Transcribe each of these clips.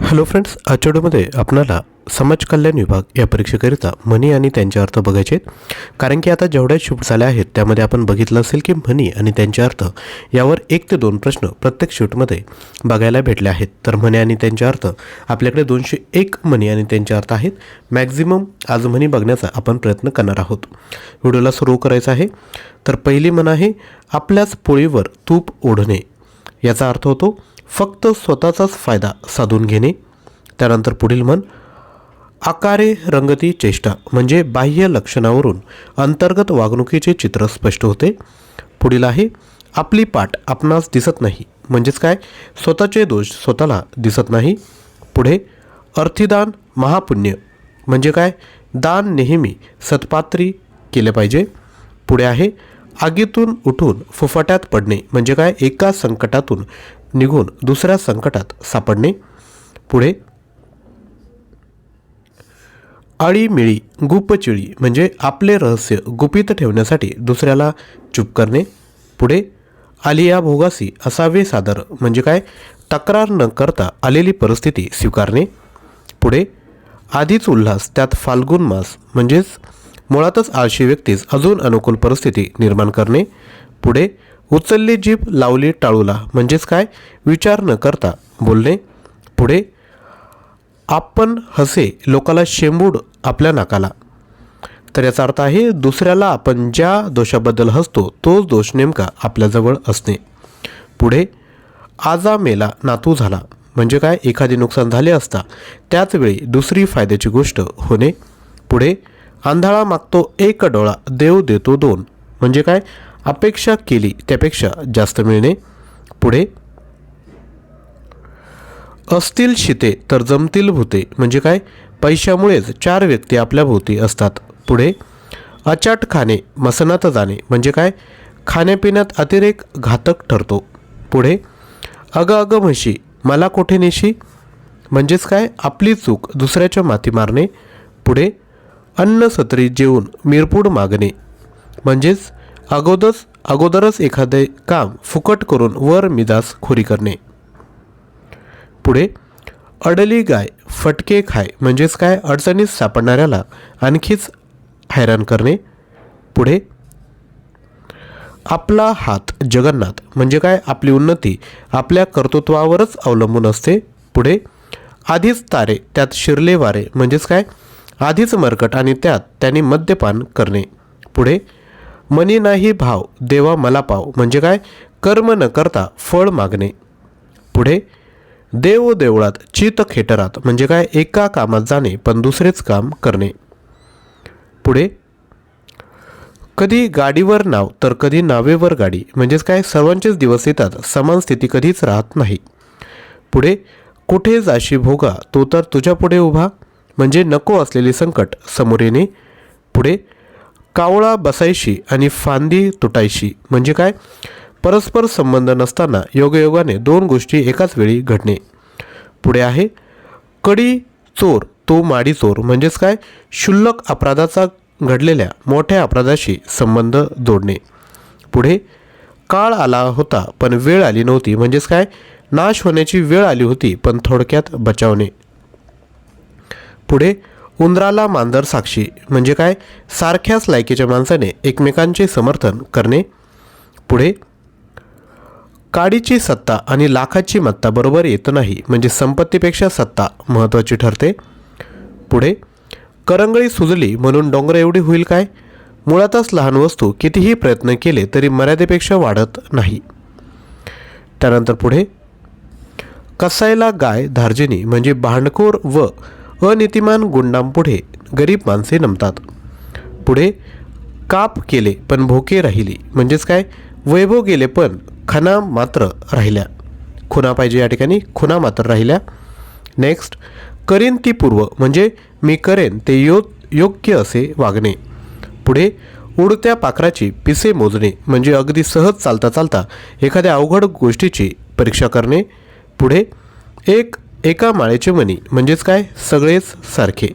Hello friends आजच्या व्हिडिओमध्ये आपणाला समाज कल्याण विभाग या परीक्षेकरिता म्हणी आणि त्यांचे अर्थ बघायचे आहेत. कारण की आता जेवढ्या शिफ्ट झाल्या आहेत त्यामध्ये आपण बघितलं असेल की म्हणी आणि त्यांचे अर्थ यावर एक ते दोन प्रश्न प्रत्येक शिफ्टमध्ये बघायला भेटले आहेत. तर म्हणी आणि त्यांचे अर्थ आपल्याकडे दोनशे एक म्हणी आणि त्यांचे अर्थ आहेत. मॅक्झिमम आज म्हणी बघण्याचा आपण प्रयत्न करणार आहोत. व्हिडिओला सुरू करायचा आहे. तर पहिली म्हण आहे आपल्याच पोळीवर तूप ओढणे. याचा अर्थ होतो फक्त स्वतःचाच फायदा साधून घेणे. त्यानंतर पुढील मन आकारे रंगती चेष्टा म्हणजे बाह्य लक्षणावरून अंतर्गत वागणुकीचे चित्र स्पष्ट होते. पुढील आहे आपली पाठ आपणास दिसत नाही म्हणजेच काय? स्वतःचे दोष स्वतःला दिसत नाही. पुढे अर्थिदान महापुण्य म्हणजे काय? दान नेहमी सत्पात्री केले पाहिजे. पुढे आहे आगीतून उठून फुफाट्यात पडणे म्हणजे काय? एका संकटातून निघून दुसऱ्या संकटात सापडणे. पुढे आळीमिळी गुपचिळी म्हणजे आपले रहस्य गुपित ठेवण्यासाठी दुसऱ्याला चूप करणे. पुढे आलिया भोगासी असावे सादर म्हणजे काय? तक्रार न करता आलेली परिस्थिती स्वीकारणे. पुढे आधीच उल्हास त्यात फाल्गुन मास म्हणजेच मुळातच आळशी व्यक्तीस अजून अनुकूल परिस्थिती निर्माण करणे. पुढे उचलली जीभ लावली टाळूला. म्हणजेच काय? विचार न करता बोलणे. पुढे आपण हसे लोकाला शेंबूड आपल्या नाकाला. तर याचा अर्थ आहे दुसऱ्याला आपण ज्या दोषाबद्दल हसतो तोच दोष नेमका आपल्याजवळ असणे. पुढे आजा मेला नातू झाला. म्हणजे काय? एखादे नुकसान झाले असता त्याचवेळी दुसरी फायद्याची गोष्ट होणे. पुढे आंधळा मागतो एक डोळा देव देतो दोन. म्हणजे काय? अपेक्षा केली त्यापेक्षा जास्त मिळणे. पुढे असतील शिते तर जमतील भूते. म्हणजे काय? पैशामुळेच चार व्यक्ती आपल्या भोवती असतात. पुढे अचाट खाणे मसनात जाणे. म्हणजे काय? खाण्यापिण्यात अतिरेक घातक ठरतो. पुढे अगं अगं म्हशी. मला कोठे नेशी? म्हणजेच काय? आपली चूक दुसऱ्याच्या माती मारणे. पुढे अन्न सत्री जेवून मिरपूड मागणे. म्हणजेच अगोदरच अगोदरच एखादे काम फुकट करून वर मिदास खोरी करणे. पुढे अडली गाय फटके खाय म्हणजेच काय? अडचणीत सापडणाऱ्याला आणखीच हैराण करणे. पुढे आपला हात जगन्नाथ म्हणजे काय? आपली उन्नती आपल्या कर्तृत्वावरच अवलंबून असते. पुढे आधीच तारे त्यात शिरले वारे म्हणजेच काय? आधीच मरकट आणि त्यात त्यांनी मद्यपान करणे. पुढे मनी नाही भाव देवा मला पाव. म्हणजे काय? कर्म न करता फळ मागणे. पुढे देव देवळात चित खेटरात. म्हणजे काय? एका कामात जाणे पण दुसरेच काम करणे. पुढे कधी गाडीवर नाव तर कधी नावेवर गाडी. म्हणजेच काय? सर्वांचेच दिवस येतात. समान स्थिती कधीच राहत नाही. पुढे कुठे जाशी भोगा तो तर तुझ्या पुढे उभा. म्हणजे नको असलेले संकट समोर येणे. पुढे कावळा बसायशी आणि फांदी तुटायशी म्हणजे काय? परस्पर संबंध नसताना योगयोगाने दोन गोष्टी एकाच वेळी घडणे. पुढे आहे कडी चोर तो माडी चोर म्हणजेच काय? क्षुल्लक अपराधाचा घडलेल्या मोठ्या अपराधाशी संबंध जोडणे. पुढे काळ आला होता पण वेळ आली नव्हती म्हणजेच काय? नाश होण्याची वेळ आली होती पण थोडक्यात बचावणे. पुढे उंदराला मांजर साक्षी. म्हणजे काय? सारख्याच लायकीच्या माणसाने एकमेकांचे समर्थन करणे. पुढे काडीची सत्ता आणि लाखाची मत्ता बरोबर येत नाही. म्हणजे संपत्तीपेक्षा सत्ता महत्त्वाची ठरते. पुढे करंगळी सुजली म्हणून डोंगर एवढी होईल काय? मुळातच लहान वस्तू कितीही प्रयत्न केले तरी मर्यादेपेक्षा वाढत नाही. त्यानंतर पुढे कसायला गाय धार्जिनी म्हणजे भांडखोर व अनितिमान गुंडांपुढे गरीब माणसे नमतात. पुढे काप केले पण भोके राहिली. म्हणजेच काय? वैभव गेले पण खना मात्र राहिल्या. खुना पाहिजे या ठिकाणी खुना मात्र राहिल्या. नेक्स्ट करेन ती पूर्व म्हणजे मी करेन ते यो योग्य असे वागणे. पुढे उडत्या पाखराची पिसे मोजणे म्हणजे अगदी सहज चालता चालता एखाद्या अवघड गोष्टीची परीक्षा करणे. पुढे एक एका माळेचे मनी म्हणजेच काय? सगळेच सारखे.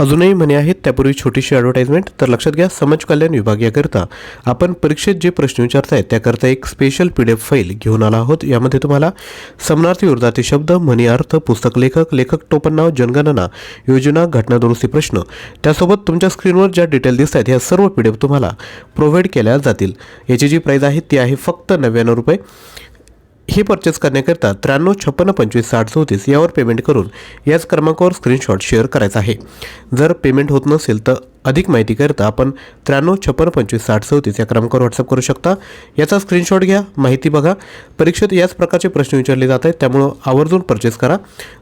अजूनही म्हणे आहेत त्यापूर्वी छोटीशी ॲडव्हर्टाईजमेंट तर लक्षात घ्या समाज कल्याण विभाग याकरिता आपण परीक्षेत जे प्रश्न विचारताय त्याकरता एक special P D F file घेऊन आला आहोत. यामध्ये तुम्हाला समनार्थी विरोधार्थी शब्द म्हणी अर्थ पुस्तक लेखक लेखक टोपण नाव जनगणना योजना घटना दुरुस्ती प्रश्न. त्यासोबत तुमच्या स्क्रीनवर ज्या डिटेल दिसत आहेत ह्या सर्व पी डी एफ तुम्हाला प्रोव्हाइड केल्या जातील. याची जी प्राईज आहे ती आहे फक्त नव्याण्णव रुपये. हे परचेस करण्याकरिता त्र्याण्णव छप्पन्न पंचवीस साठ चौतीस यावर पेमेंट करून याच क्रमांकावर स्क्रीनशॉट शेअर करायचा आहे. जर पेमेंट होत नसेल तर अधिक माहितीकरिता आपण त्र्याण्णव छप्पन्न पंचवीस साठ चौतीस या क्रमांकावर व्हॉट्सअप करू शकता. याचा स्क्रीनशॉट घ्या माहिती बघा. परीक्षेत याच प्रकारचे प्रश्न विचारले जात आहेत त्यामुळं आवर्जून परचेस करा.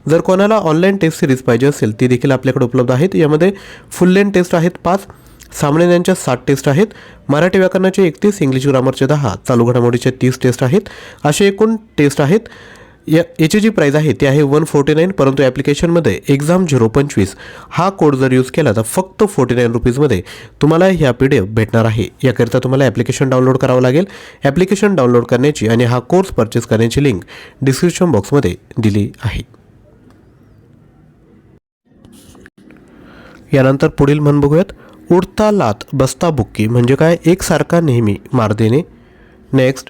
जर कोणाला ऑनलाईन टेस्ट सिरीज पाहिजे असेल ती देखील आपल्याकडे उपलब्ध आहेत. यामध्ये फुल लेन टेस्ट आहेत पाच. सामन्यांच्या सात टेस्ट आहेत. मराठी व्याकरणाचे एकतीस इंग्लिश ग्रामरचे दहा चालू घडामोडीचे तीस टेस्ट आहेत. असे एकूण टेस्ट आहेत. या याची जी प्राईज आहे ती आहे वन फोर्टी नाईन परंतु ॲप्लिकेशनमध्ये एक्झाम झिरो पंचवीस. हा कोड जर यूज केला तर फक्त फोर्टी नाईन रुपीजमध्ये तुम्हाला ह्या पी डी एफ भेटणार आहे. याकरिता तुम्हाला ॲप्लिकेशन डाउनलोड करावं लागेल. ॲप्लिकेशन डाउनलोड करण्याची आणि हा कोर्स परचेस करण्याची लिंक डिस्क्रिप्शन बॉक्समध्ये दिली आहे. यानंतर पुढील म्हण बघूयात. उडता लात बसता बुक्की म्हणजे काय? एकसारखा नेहमी मार देणे. नेक्स्ट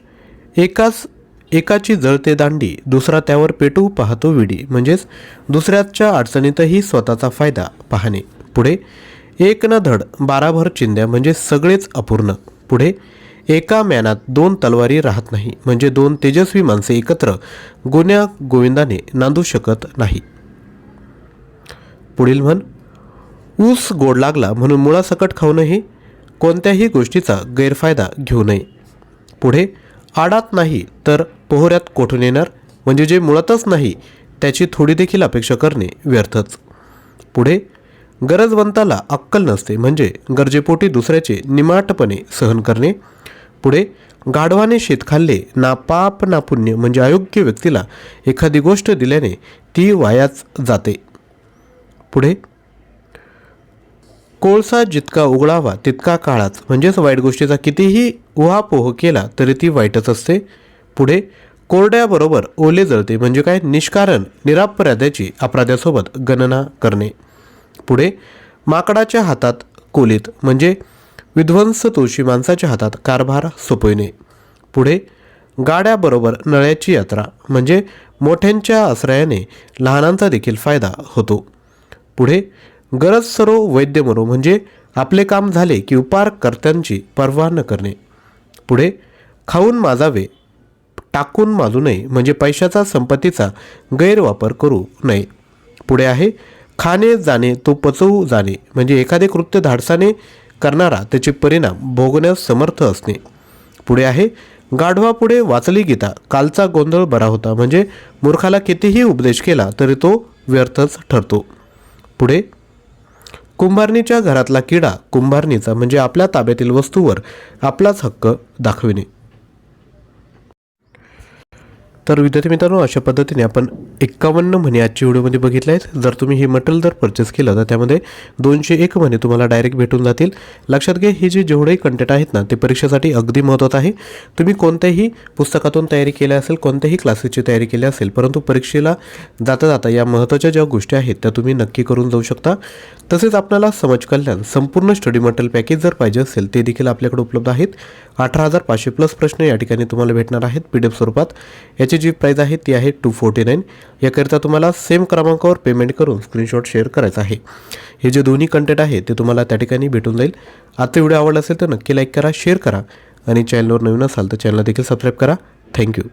एकाच एकाची जळते दांडी दुसरा त्यावर पेटू पाहतो विडी म्हणजेच दुसऱ्याच्या अडचणीतही स्वतःचा फायदा पाहणे. पुढे एक न धड बाराभर चिंध्या म्हणजे सगळेच अपूर्ण. पुढे एका मॅनात दोन तलवारी राहत नाही म्हणजे दोन तेजस्वी माणसे एकत्र गुन्ह्या गोविंदाने नांदू शकत नाही. पुढील म्हण ऊस गोड लागला म्हणून मुळासकट खाऊ नये कोणत्याही गोष्टीचा गैरफायदा घेऊ नये. पुढे आडात नाही तर पोहऱ्यात कोठून येणार? म्हणजे जे मुळातच नाही त्याची थोडी देखील अपेक्षा करणे व्यर्थच. पुढे गरजवंताला अक्कल नसते म्हणजे गरजेपोटी दुसऱ्याचे निमाटपणे सहन करणे. पुढे गाढवाने शेत खाल्ले ना पाप ना पुण्य म्हणजे अयोग्य व्यक्तीला एखादी गोष्ट दिल्याने ती वायाच जाते. पुढे कोळसा जितका उघडावा तितका काळाच म्हणजेच वाईट गोष्टीचा कितीही उहापोह केला तरी ती वाईटच असते. पुढे कोरड्याबरोबर ओले जळते म्हणजे काय? निष्कारण निरापराध्याची अपराध्यासोबत गणना करणे. पुढे माकडाच्या हातात कोलीत म्हणजे विध्वंस तुळशी माणसाच्या हातात कारभार सोपविणे. पुढे गाड्याबरोबर नळ्याची यात्रा म्हणजे मोठ्यांच्या आश्रयाने लहानांचा देखील फायदा होतो. पुढे गरज सरो वैद्य मरो म्हणजे आपले काम झाले की उपकारकर्त्यांची पर्वा न करणे. पुढे खाऊन माजावे टाकून माजू नये म्हणजे पैशाचा संपत्तीचा गैरवापर करू नये. पुढे आहे खाणे जाणे तो पचवू जाणे म्हणजे एखादे कृत्य धाडसाने करणारा त्याचे परिणाम भोगण्यास समर्थ असणे. पुढे आहे गाढवापुढे वाचली गीता कालचा गोंधळ बरा होता म्हणजे मूर्खाला कितीही उपदेश केला तरी तो व्यर्थच ठरतो. पुढे कुंभारणीच्या घरातला किडा कुंभारणीचा म्हणजे आपल्या ताब्यातील वस्तूवर आपलाच हक्क दाखविणे. तर विद्यार्थी मित्रांनो अशा पद्धतीने आपण एक्कावन्न म्हणे आजच्या व्हिडिओमध्ये बघितले आहेत. जर तुम्ही हे मटेरियल जर परचेस केलं तर त्यामध्ये दोनशे एक म्हणे तुम्हाला डायरेक्ट भेटून जातील. लक्षात घ्या हे जे जेवढेही कंटेंट आहेत ना ते परीक्षेसाठी अगदी महत्त्वाचं आहे. तुम्ही कोणत्याही पुस्तकातून तयारी केल्या असेल कोणत्याही क्लासेसची तयारी केली असेल परंतु परीक्षेला जाता जाता या महत्त्वाच्या ज्या गोष्टी आहेत त्या तुम्ही नक्की करून जाऊ शकता. तसेच आपल्याला समाज कल्याण संपूर्ण स्टडी मटेरियल पॅकेज जर पाहिजे असेल ते देखील आपल्याकडे उपलब्ध आहेत. अठरा हजार पाचशे प्लस प्रश्न या ठिकाणी तुम्हाला भेटणार आहेत पी डी एफ स्वरूपात. याची जी प्राईज आहे ती आहे टू फोर्टी नाईन याकरिता तुम्हाला सेम क्रमांकावर पेमेंट करून स्क्रीनशॉट शेअर करायचा आहे. हे जे दोन्ही कंटेंट आहे ते तुम्हाला त्या ठिकाणी भेटून जाईल. आजचा व्हिडिओ आवडला असेल तर नक्की लाईक करा शेअर करा. आणि चॅनलवर नवीन असाल तर चॅनल देखील सबस्क्राईब करा. थँक्यू